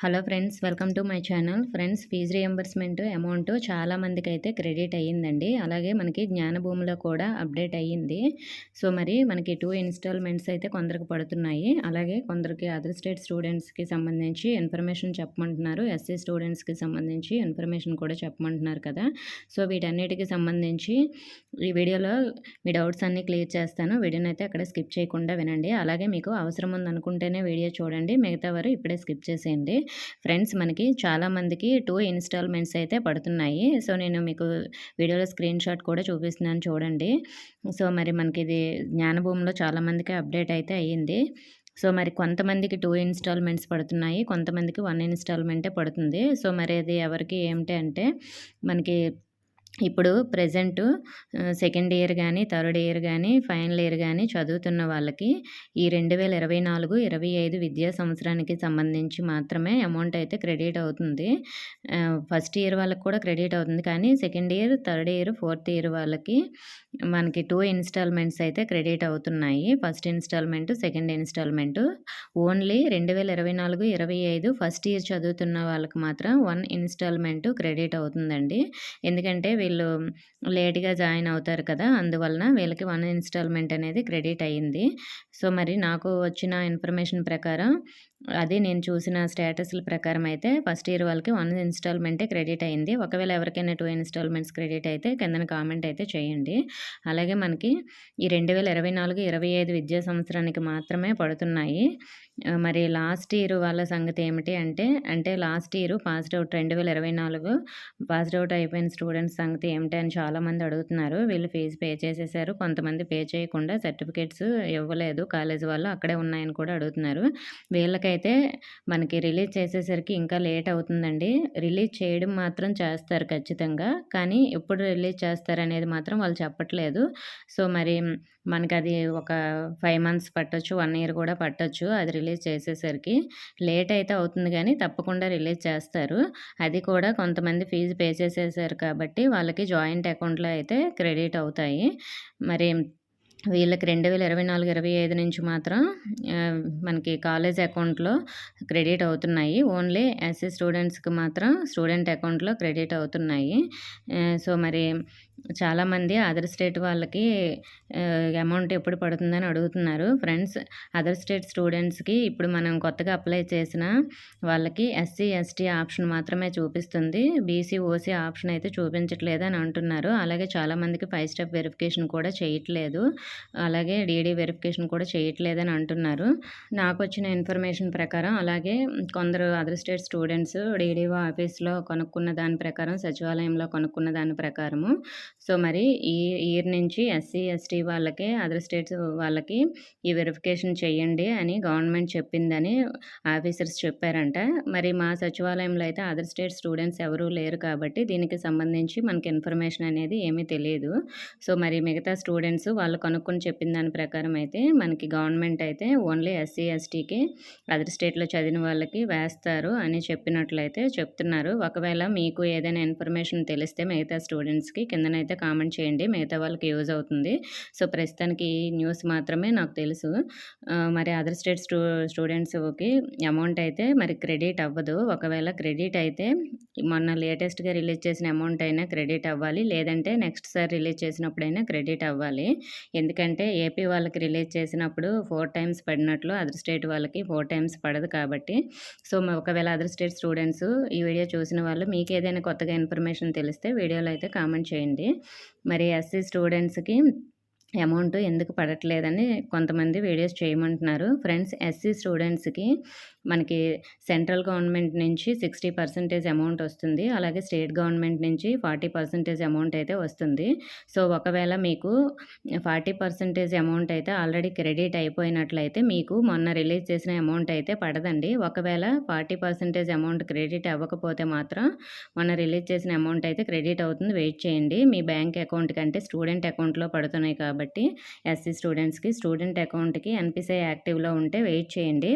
Hello friends welcome to my channel. Friends fees reimbursement amount చాలా మందికి అయితే credit అయ్యిందండి. అలాగే మనకి జ్ఞానభూమిలో కూడా అప్డేట్ అయ్యింది. సో మరి మనకి టూ ఇన్స్టాల్మెంట్స్ అయితే కొందరికి పడుతున్నాయి. అలాగే కొందరికి అదర్ స్టేట్ స్టూడెంట్స్కి సంబంధించి ఇన్ఫర్మేషన్ చెప్పమంటున్నారు. ఎస్సీ స్టూడెంట్స్కి సంబంధించి ఇన్ఫర్మేషన్ కూడా చెప్పమంటున్నారు కదా. సో వీటన్నిటికి సంబంధించి ఈ వీడియోలో మీ డౌట్స్ అన్నీ క్లియర్ చేస్తాను. వీడియోని అయితే అక్కడ స్కిప్ చేయకుండా వినండి. అలాగే మీకు అవసరం ఉందనుకుంటేనే వీడియో చూడండి. మిగతా వారు ఇప్పుడే స్కిప్ చేసేయండి. ఫ్రెండ్స్ మనకి చాలామందికి టూ ఇన్స్టాల్మెంట్స్ అయితే పడుతున్నాయి. సో నేను మీకు వీడియోలో స్క్రీన్ షాట్ కూడా చూపిస్తున్నాను చూడండి. సో మరి మనకి ఇది జ్ఞానభూమిలో చాలామందికి అప్డేట్ అయితే అయ్యింది. సో మరి కొంతమందికి టూ ఇన్స్టాల్మెంట్స్ పడుతున్నాయి కొంతమందికి వన్ ఇన్స్టాల్మెంటే పడుతుంది. సో మరి అది ఎవరికి ఏమిటి అంటే మనకి ఇప్పుడు ప్రజెంట్ సెకండ్ ఇయర్ కానీ థర్డ్ ఇయర్ కానీ ఫైనల్ ఇయర్ కానీ చదువుతున్న వాళ్ళకి ఈ రెండు వేల ఇరవై నాలుగు ఇరవై ఐదు విద్యా సంవత్సరానికి సంబంధించి మాత్రమే అమౌంట్ అయితే క్రెడిట్ అవుతుంది. ఫస్ట్ ఇయర్ వాళ్ళకి కూడా క్రెడిట్ అవుతుంది. కానీ second year third year fourth year వాళ్ళకి మనకి టూ ఇన్స్టాల్మెంట్స్ అయితే క్రెడిట్ అవుతున్నాయి. First installment second installment. Only రెండు వేల ఇరవై నాలుగు ఇరవై ఐదు ఫస్ట్ ఇయర్ చదువుతున్న వాళ్ళకి మాత్రం వన్ ఇన్స్టాల్మెంట్ క్రెడిట్ అవుతుందండి. ఎందుకంటే వీళ్ళు లేట్గా జాయిన్ అవుతారు కదా! అందువలన వీళ్ళకి వన్ ఇన్స్టాల్మెంట్ అనేది క్రెడిట్ అయ్యింది. సో మరి నాకు వచ్చిన ఇన్ఫర్మేషన్ ప్రకారం అది నేను చూసిన స్టేటస్ల ప్రకారం అయితే ఫస్ట్ ఇయర్ వాళ్ళకి వన్ ఇన్స్టాల్మెంటే క్రెడిట్ అయింది. ఒకవేళ ఎవరికైనా టూ ఇన్స్టాల్మెంట్స్ క్రెడిట్ అయితే కిందన కామెంట్ అయితే చేయండి. అలాగే మనకి ఈ రెండు వేల ఇరవై నాలుగు ఇరవై ఐదు విద్యా సంవత్సరానికి మాత్రమే పడుతున్నాయి. మరి లాస్ట్ ఇయర్ వాళ్ళ సంగతి ఏమిటి అంటే అంటే లాస్ట్ ఇయర్ పాస్డ్ అవుట్ రెండు వేల ఇరవై నాలుగు పాస్డ్ అవుట్ అయిపోయిన స్టూడెంట్స్ సంగతి ఏమిటి అని చాలామంది అడుగుతున్నారు. వీళ్ళు ఫీజు పే చేసేసారు. కొంతమంది పే చేయకుండా సర్టిఫికేట్స్ ఇవ్వలేదు. కాలేజ్ వాళ్ళు అక్కడే ఉన్నాయని కూడా అడుగుతున్నారు. వీళ్ళకి అయితే మనకి రిలీజ్ చేసేసరికి ఇంకా లేట్ అవుతుందండి. రిలీజ్ చేయడం మాత్రం చేస్తారు ఖచ్చితంగా. కానీ ఎప్పుడు రిలీజ్ చేస్తారనేది మాత్రం వాళ్ళు చెప్పట్లేదు. సో మరి మనకి అది ఒక ఫైవ్ మంత్స్ పట్టొచ్చు వన్ ఇయర్ కూడా పట్టొచ్చు అది రిలీజ్ చేసేసరికి. లేట్ అయితే అవుతుంది కానీ తప్పకుండా రిలీజ్ చేస్తారు. అది కూడా కొంతమంది ఫీజు పే చేసేసారు కాబట్టి వాళ్ళకి జాయింట్ అకౌంట్లో అయితే క్రెడిట్ అవుతాయి. మరి వీళ్ళకి రెండు వేల ఇరవై నాలుగు ఇరవై ఐదు నుంచి మాత్రం మనకి కాలేజ్ అకౌంట్లో క్రెడిట్ అవుతున్నాయి. ఓన్లీ ఎస్సీ స్టూడెంట్స్కి మాత్రం స్టూడెంట్ అకౌంట్లో క్రెడిట్ అవుతున్నాయి. సో మరి చాలామంది అదర్ స్టేట్ వాళ్ళకి అమౌంట్ ఎప్పుడు పడుతుందని అడుగుతున్నారు. ఫ్రెండ్స్ అదర్ స్టేట్ స్టూడెంట్స్కి ఇప్పుడు మనం కొత్తగా అప్లై చేసిన వాళ్ళకి ఎస్సీ ఎస్టీ ఆప్షన్ మాత్రమే చూపిస్తుంది. బీసీ ఓసీ ఆప్షన్ అయితే చూపించట్లేదు అని అంటున్నారు. అలాగే చాలామందికి ఫైవ్ స్టెప్ వెరిఫికేషన్ కూడా చేయట్లేదు. అలాగే డీడీ వెరిఫికేషన్ కూడా చేయట్లేదని అంటున్నారు. నాకు వచ్చిన ఇన్ఫర్మేషన్ ప్రకారం అలాగే కొందరు అదర్ స్టేట్ స్టూడెంట్స్ డీడీఓ ఆఫీస్లో కొనుక్కున్న దాని ప్రకారం సచివాలయంలో కొనుక్కున్న దాని ప్రకారము సో మరి ఈ ఇయర్ నుంచి ఎస్సీ ఎస్టీ వాళ్ళకి అదర్ స్టేట్స్ వాళ్ళకి ఈ వెరిఫికేషన్ చేయండి అని గవర్నమెంట్ చెప్పిందని ఆఫీసర్స్ చెప్పారంట. మరి మా సచివాలయంలో అయితే అదర్ స్టేట్ స్టూడెంట్స్ ఎవరూ లేరు కాబట్టి దీనికి సంబంధించి మనకి ఇన్ఫర్మేషన్ అనేది ఏమీ తెలియదు. సో మరి మిగతా స్టూడెంట్స్ వాళ్ళు కనుక్కొని చెప్పిన దాని ప్రకారం అయితే మనకి గవర్నమెంట్ అయితే ఓన్లీ ఎస్సీ ఎస్టీకి అదర్ స్టేట్లో చదివిన వాళ్ళకి వేస్తారు అని చెప్పినట్లయితే చెప్తున్నారు. ఒకవేళ మీకు ఏదైనా ఇన్ఫర్మేషన్ తెలిస్తే మిగతా స్టూడెంట్స్కి అయితే కామెంట్ చేయండి. మిగతా వాళ్ళకి యూజ్ అవుతుంది. సో ప్రస్తుతానికి ఈ న్యూస్ మాత్రమే నాకు తెలుసు. మరి అదర్ స్టేట్ స్టూ స్టూడెంట్స్కి అమౌంట్ అయితే మరి క్రెడిట్ అవ్వదు. ఒకవేళ క్రెడిట్ అయితే మొన్న లేటెస్ట్గా రిలీజ్ చేసిన అమౌంట్ అయినా క్రెడిట్ అవ్వాలి. లేదంటే నెక్స్ట్ సార్ రిలీజ్ చేసినప్పుడైనా క్రెడిట్ అవ్వాలి. ఎందుకంటే ఏపీ వాళ్ళకి రిలీజ్ చేసినప్పుడు ఫోర్ టైమ్స్ పడినట్లు అదర్ స్టేట్ వాళ్ళకి ఫోర్ టైమ్స్ పడదు కాబట్టి. సో ఒకవేళ అదర్ స్టేట్ స్టూడెంట్స్ ఈ వీడియో చూసిన వాళ్ళు మీకు ఏదైనా కొత్తగా ఇన్ఫర్మేషన్ తెలిస్తే వీడియోలో అయితే కామెంట్ చేయండి. మరి ఎస్సీ స్టూడెంట్స్కి అమౌంట్ ఎందుకు పడట్లేదని కొంతమంది వీడియోస్ చేయమంటున్నారు. ఫ్రెండ్స్ ఎస్సీ స్టూడెంట్స్కి మనకి సెంట్రల్ గవర్నమెంట్ నుంచి సిక్స్టీ పర్సెంటేజ్ అమౌంట్ వస్తుంది. అలాగే స్టేట్ గవర్నమెంట్ నుంచి ఫార్టీ పర్సెంటేజ్ అమౌంట్ అయితే వస్తుంది. సో ఒకవేళ మీకు ఫార్టీ పర్సెంటేజ్ అమౌంట్ అయితే ఆల్రెడీ క్రెడిట్ అయిపోయినట్లయితే మీకు మొన్న రిలీజ్ చేసిన అమౌంట్ అయితే పడదండి. ఒకవేళ ఫార్టీ పర్సెంటేజ్ అమౌంట్ క్రెడిట్ అవ్వకపోతే మాత్రం మొన్న రిలీజ్ చేసిన అమౌంట్ అయితే క్రెడిట్ అవుతుంది. వెయిట్ చేయండి. మీ బ్యాంక్ అకౌంట్ కంటే స్టూడెంట్ అకౌంట్లో పడుతున్నాయి కాబట్టి ఎస్సీ స్టూడెంట్స్కి స్టూడెంట్ అకౌంట్కి ఎన్పిసిఐ యాక్టివ్లో ఉంటే వెయిట్ చేయండి.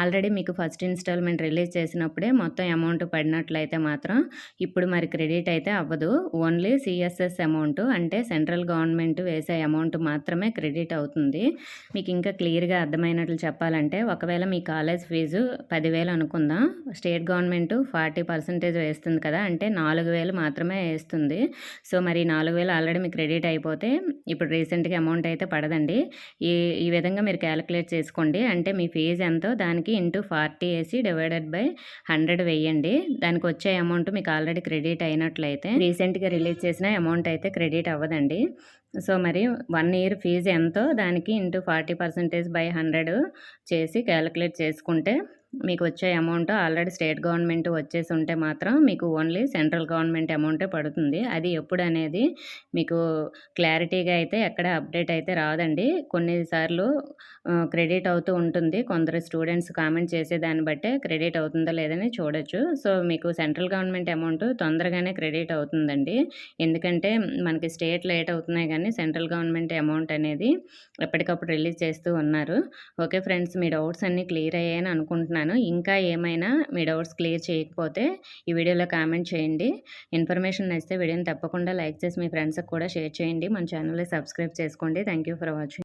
ఆల్రెడీ మీకు మీకు ఫస్ట్ ఇన్స్టాల్మెంట్ రిలీజ్ చేసినప్పుడే మొత్తం అమౌంట్ పడినట్లయితే మాత్రం ఇప్పుడు మరి క్రెడిట్ అయితే అవ్వదు. ఓన్లీ సిఎస్ఎస్ అమౌంట్ అంటే సెంట్రల్ గవర్నమెంట్ వేసే అమౌంట్ మాత్రమే క్రెడిట్ అవుతుంది. మీకు ఇంకా క్లియర్గా అర్థమైనట్లు చెప్పాలంటే ఒకవేళ మీ కాలేజ్ ఫీజు పదివేలు అనుకుందాం. స్టేట్ గవర్నమెంట్ ఫార్టీ పర్సెంటేజ్ వేస్తుంది కదా అంటే నాలుగు వేలు మాత్రమే వేస్తుంది. సో మరి నాలుగు వేలు ఆల్రెడీ మీకు క్రెడిట్ అయిపోతే ఇప్పుడు రీసెంట్గా అమౌంట్ అయితే పడదండి. ఈ ఈ విధంగా మీరు క్యాలిక్యులేట్ చేసుకోండి. అంటే మీ ఫీజు ఎంతో దానికి ఇంటూ ఫార్టీ వేసి డివైడెడ్ బై హండ్రెడ్ వేయండి. దానికి వచ్చే అమౌంట్ మీకు ఆల్రెడీ క్రెడిట్ అయినట్లయితే రీసెంట్గా రిలీజ్ చేసిన అమౌంట్ అయితే క్రెడిట్ అవ్వదండి. సో మరి వన్ ఇయర్ ఫీజు ఎంతో దానికి into forty percentage by hundred చేసి క్యాలిక్యులేట్ చేసుకుంటే మీకు వచ్చే అమౌంట్ ఆల్రెడీ స్టేట్ గవర్నమెంట్ వచ్చేసి ఉంటే మాత్రం మీకు ఓన్లీ సెంట్రల్ గవర్నమెంట్ అమౌంటే పడుతుంది. అది ఎప్పుడు అనేది మీకు క్లారిటీగా అయితే ఎక్కడ అప్డేట్ అయితే రాదండి. కొన్నిసార్లు క్రెడిట్ అవుతూ ఉంటుంది. కొందరు స్టూడెంట్స్ కామెంట్ చేసే దాన్ని బట్టే క్రెడిట్ అవుతుందో లేదని చూడొచ్చు. సో మీకు సెంట్రల్ గవర్నమెంట్ అమౌంట్ తొందరగానే క్రెడిట్ అవుతుందండి. ఎందుకంటే మనకి స్టేట్ లేట్ అవుతున్నాయి కానీ సెంట్రల్ గవర్నమెంట్ అమౌంట్ అనేది ఎప్పటికప్పుడు రిలీజ్ చేస్తూ ఉన్నారు. ఓకే ఫ్రెండ్స్ మీ డౌట్స్ అన్నీ క్లియర్ అయ్యాయని అనుకుంటున్నాను. చేస్తున్నాను. ఇంకా ఏమైనా మీ డౌట్స్ క్లియర్ చేయకపోతే ఈ వీడియోలో కామెంట్ చేయండి. ఇన్ఫర్మేషన్ నచ్చితే వీడియోని తప్పకుండా లైక్ చేసి మీ ఫ్రెండ్స్కి కూడా షేర్ చేయండి. మన ఛానల్ని సబ్స్క్రైబ్ చేసుకోండి. Thank for watching.